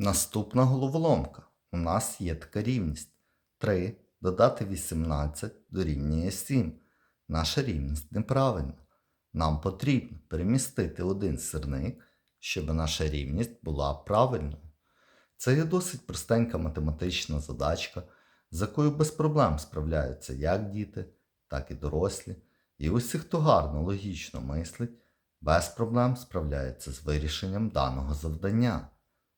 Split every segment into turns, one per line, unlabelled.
Наступна головоломка. У нас є така рівність. 3 додати 18 дорівнює 7. Наша рівність неправильна. Нам потрібно перемістити один сирник, щоб наша рівність була правильною. Це є досить простенька математична задачка, з якою без проблем справляються як діти, так і дорослі. І усі, хто гарно логічно мислить, без проблем справляється з вирішенням даного завдання.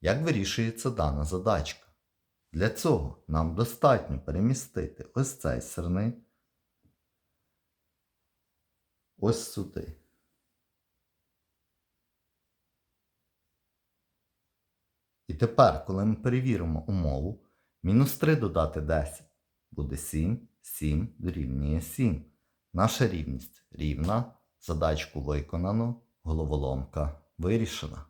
Як вирішується дана задачка? Для цього нам достатньо перемістити ось цей сирник ось сюди. І тепер, коли ми перевіримо умову, мінус 3 додати 10 буде 7, 7 дорівнює 7. Наша рівність рівна, задачку виконано, головоломка вирішена.